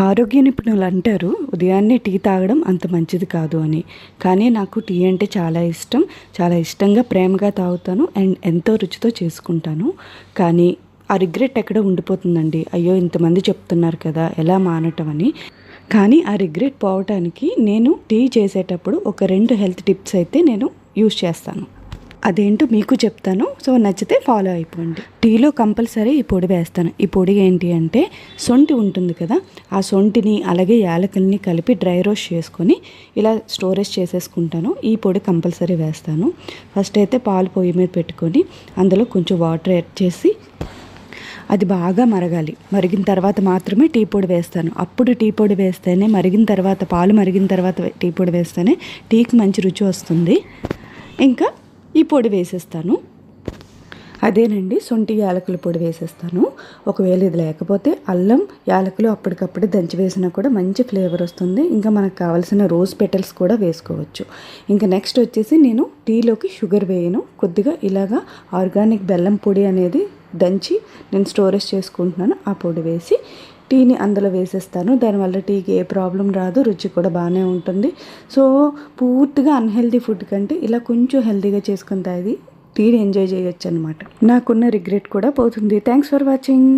ఆరోగ్య నిపుణులు అంటారు ఉదయాన్నే టీ తాగడం అంత మంచిది కాదు అని. కానీ నాకు టీ అంటే చాలా ఇష్టం. చాలా ఇష్టంగా ప్రేమగా తాగుతాను అండ్ ఎంతో రుచితో చేసుకుంటాను. కానీ ఆ రిగ్రెట్ ఎక్కడ ఉండిపోతుందండి. అయ్యో ఇంతమంది చెప్తున్నారు కదా ఎలా మానటం అని. కానీ ఆ రిగ్రెట్ పోవటానికి నేను టీ చేసేటప్పుడు ఒక రెండు హెల్త్ టిప్స్ అయితే నేను యూజ్ చేస్తాను. అదేంటో మీకు చెప్తాను. సో నచ్చితే ఫాలో అయిపోండి. టీలో కంపల్సరీ ఈ పొడి వేస్తాను. ఈ పొడి ఏంటి అంటే సొంటి ఉంటుంది కదా ఆ సొంటిని అలాగే యాలకల్ని కలిపి డ్రై రోస్ట్ చేసుకొని ఇలా స్టోరేజ్ చేసేసుకుంటాను. ఈ పొడి కంపల్సరీ వేస్తాను. ఫస్ట్ అయితే పాలు పొయ్యి మీద పెట్టుకొని అందులో కొంచెం వాటర్ యాడ్ చేసి అది బాగా మరగాలి. మరిగిన తర్వాత మాత్రమే టీ పొడి వేస్తాను. అప్పుడు టీ పొడి వేస్తేనే మరిగిన తర్వాత పాలు మరిగిన తర్వాత టీ పొడి వేస్తేనే టీకి మంచి రుచి వస్తుంది. ఇంకా ఈ పొడి వేసేస్తాను. అదేనండి సొంటి యాలకుల పొడి వేసేస్తాను. ఒకవేళ ఇది లేకపోతే అల్లం యాలకులు అప్పటికప్పుడు దంచి వేసినా కూడా మంచి ఫ్లేవర్ వస్తుంది. ఇంకా మనకు కావాల్సిన రోజ్ పెటల్స్ కూడా వేసుకోవచ్చు. ఇంకా నెక్స్ట్ వచ్చేసి నేను టీలోకి షుగర్ వేయను. కొద్దిగా ఇలాగా ఆర్గానిక్ బెల్లం పొడి అనేది దంచి నేను స్టోరేజ్ చేసుకుంటున్నాను. ఆ పొడి వేసి టీని అందులో వేసేస్తాను. దానివల్ల టీకి ఏ ప్రాబ్లం రాదు రుచి కూడా బాగానే ఉంటుంది. సో పూర్తిగా అన్హెల్దీ ఫుడ్ కంటే ఇలా కొంచెం హెల్తీగా చేసుకుని తాగి టీని ఎంజాయ్ చేయొచ్చు అనమాట నాకున్న రిగ్రెట్ కూడా పోతుంది. Thanks for watching.